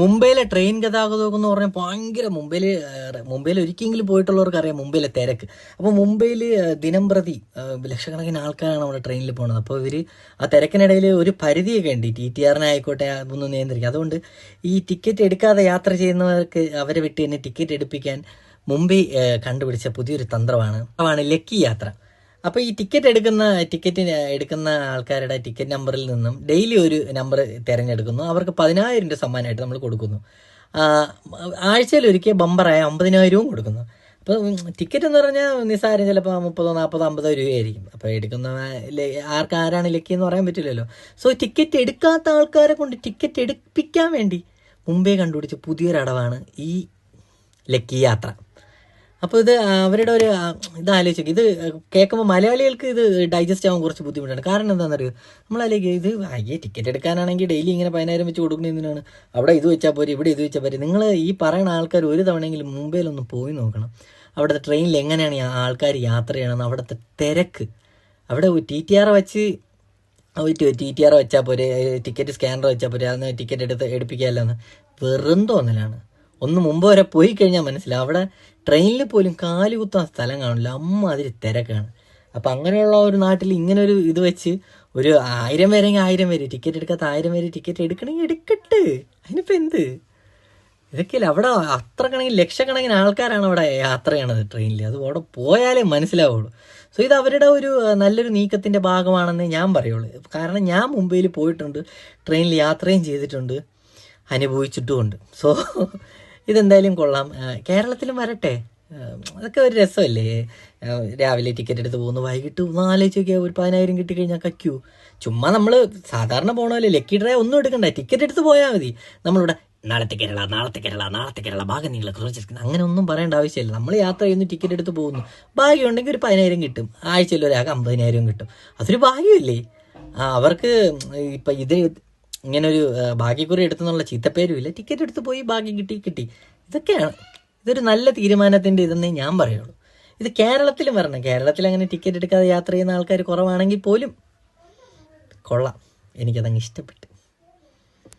മുംബൈയിലെ ട്രെയിൻ ഗതാഗതമൊക്കെ എന്ന് പറഞ്ഞാൽ ഭയങ്കര മുംബൈയിൽ മുംബൈയിൽ ഒരിക്കലെങ്കിലും പോയിട്ടുള്ളവർക്ക് അറിയാം മുംബൈയിലെ തിരക്ക്. അപ്പോൾ മുംബൈയിൽ ദിനം പ്രതി ലക്ഷക്കണക്കിന് ആൾക്കാരാണ് നമ്മുടെ ട്രെയിനിൽ പോകുന്നത് അപ്പോൾ ഇവർ ആ തിരക്കിനിടയിൽ ഒരു പരിധിയൊക്കെ ഉണ്ട്. ടി ടി ആറിനെ ആയിക്കോട്ടെ ഒന്ന് നിയന്ത്രിക്കും. അതുകൊണ്ട് ഈ ടിക്കറ്റ് എടുക്കാതെ യാത്ര ചെയ്യുന്നവർക്ക് അവരെ വിട്ട് തന്നെ ടിക്കറ്റ് എടുപ്പിക്കാൻ മുംബൈ കണ്ടുപിടിച്ച പുതിയൊരു തന്ത്രമാണ്. ലക്കി യാത്ര. അപ്പോൾ ഈ ടിക്കറ്റ് എടുക്കുന്ന ടിക്കറ്റ് എടുക്കുന്ന ആൾക്കാരുടെ ടിക്കറ്റ് നമ്പറിൽ നിന്നും ഡെയിലി ഒരു നമ്പർ തിരഞ്ഞെടുക്കുന്നു. അവർക്ക് പതിനായിരം രൂപ സമ്മാനമായിട്ട് നമ്മൾ കൊടുക്കുന്നു. ആഴ്ചയിൽ ഒരിക്കൽ ബമ്പറായ അമ്പതിനായിരവും കൊടുക്കുന്നു. അപ്പോൾ ടിക്കറ്റ് എന്ന് പറഞ്ഞാൽ നിസ്സാരം ചിലപ്പോൾ മുപ്പതോ നാൽപ്പതോ അമ്പതോ രൂപയായിരിക്കും. അപ്പോൾ എടുക്കുന്ന ആർക്കാരാണ് ലക്കി എന്ന് പറയാൻ പറ്റില്ലല്ലോ. സോ ടിക്കറ്റ് എടുക്കാത്ത ആൾക്കാരെ കൊണ്ട് ടിക്കറ്റ് എടുപ്പിക്കാൻ വേണ്ടി മുമ്പേ കണ്ടുപിടിച്ച പുതിയൊരടവാണ് ഈ ലക്കി യാത്ര. അപ്പോൾ ഇത് അവരുടെ ഒരു ഇത് ആലോചിക്കും ഇത് കേൾക്കുമ്പോൾ മലയാളികൾക്ക് ഇത് ഡൈജസ്റ്റ് ആവാൻ കുറച്ച് ബുദ്ധിമുട്ടാണ്. കാരണം എന്താണെന്നറിയോ? നമ്മളാലേക്ക് ഇത് അയ്യേ ടിക്കറ്റ് എടുക്കാനാണെങ്കിൽ ഡെയിലി ഇങ്ങനെ പതിനായിരം വെച്ച് കൊടുക്കുന്നതിനാണ് അവിടെ ഇത് വെച്ചാൽ പോരെ ഇവിടെ ഇത് വെച്ചാൽ പോരെ. നിങ്ങൾ ഈ പറയുന്ന ആൾക്കാർ ഒരു തവണയെങ്കിലും മുംബൈയിലൊന്ന് പോയി നോക്കണം. അവിടുത്തെ ട്രെയിനിൽ എങ്ങനെയാണ് ആൾക്കാർ യാത്ര ചെയ്യണമെന്ന് അവിടുത്തെ തിരക്ക്. അവിടെ ടി ടി ആർ വെച്ച് ടി ടി ആർ വെച്ചാൽ പോരെ ടിക്കറ്റ് സ്കാനർ വെച്ചാൽ പോരെ അന്ന് ടിക്കറ്റ് എടുത്ത് എടുപ്പിക്കാമല്ലോ എന്ന് വെറും തോന്നലാണ്. ഒന്ന് മുമ്പ് വരെ പോയി കഴിഞ്ഞാൽ മനസ്സിലാവും. അവിടെ ട്രെയിനിൽ പോലും കാലുകുത്താൻ സ്ഥലം കാണില്ല. അമ്മ അതിൽ തിരക്കാണ്. അപ്പം അങ്ങനെയുള്ള ഒരു നാട്ടിൽ ഇങ്ങനെ ഒരു ഇത് വെച്ച് ഒരു ആയിരം പേരെങ്കിൽ ആയിരം പേര് ടിക്കറ്റ് എടുക്കാത്ത ആയിരം പേര് ടിക്കറ്റ് എടുക്കണമെങ്കിൽ എടുക്കട്ടെ. അതിനിപ്പോൾ എന്ത്? ഇതൊക്കെയല്ലേ അവിടെ അത്ര കണക്കിന് ലക്ഷക്കണക്കിന് ആൾക്കാരാണ് അവിടെ യാത്ര ചെയ്യണത് ട്രെയിനിൽ അത് അവിടെ പോയാലേ മനസ്സിലാവുള്ളൂ. സോ ഇത് അവരുടെ ഒരു നല്ലൊരു നീക്കത്തിന്റെ ഭാഗമാണെന്ന് ഞാൻ പറയുള്ളൂ. കാരണം ഞാൻ മുംബൈയിൽ പോയിട്ടുണ്ട് ട്രെയിനിൽ യാത്രയും ചെയ്തിട്ടുണ്ട് അനുഭവിച്ചിട്ടുമുണ്ട്. സോ ഇതെന്തായാലും കൊള്ളാം. കേരളത്തിലും വരട്ടെ. അതൊക്കെ ഒരു രസമല്ലേ? രാവിലെ ടിക്കറ്റ് എടുത്ത് പോകുന്നു വൈകിട്ട് നാലേച്ച് നോക്കിയാൽ ഒരു പതിനായിരം കിട്ടിക്കഴിഞ്ഞാൽ കയ്ക്കൂ. ചുമ്മാ നമ്മൾ സാധാരണ പോകണമല്ലേ ലക്കി ഡ്രൈവ് ഒന്നും എടുക്കണ്ട. ടിക്കറ്റ് എടുത്ത് പോയാൽ മതി. നമ്മളിവിടെ നാളത്തെ കേരള നാളത്തെ കേരള നാളത്തെ കേരള ഭാഗം നിങ്ങൾ അങ്ങനെ ഒന്നും പറയേണ്ട ആവശ്യമില്ല. നമ്മൾ യാത്ര ചെയ്യുന്നു ടിക്കറ്റ് എടുത്ത് പോകുന്നു. ഭാഗ്യം ഉണ്ടെങ്കിൽ ഒരു പതിനായിരം കിട്ടും. ആഴ്ചയിൽ ഒരാൾക്ക് അമ്പതിനായിരം കിട്ടും. അതൊരു ഭാഗ്യമല്ലേ? ആ അവർക്ക് ഇപ്പം ഇത് ഇങ്ങനെ ഒരു ഭാഗ്യക്കുറി എടുത്തെന്നുള്ള ചീത്തപ്പേരും ഇല്ല ടിക്കറ്റ് എടുത്ത് പോയി ഭാഗ്യം കിട്ടി കിട്ടി. ഇതൊക്കെയാണ്. ഇതൊരു നല്ല തീരുമാനത്തിന്റെ ഇതെന്നേ ഞാൻ പറയുള്ളൂ. ഇത് കേരളത്തിലും വരണം. കേരളത്തിൽ അങ്ങനെ ടിക്കറ്റ് എടുക്കാതെ യാത്ര ചെയ്യുന്ന ആൾക്കാർ കുറവാണെങ്കിൽ പോലും കൊള്ളാം. എനിക്കതങ്ങ് ഇഷ്ടപ്പെട്ടു.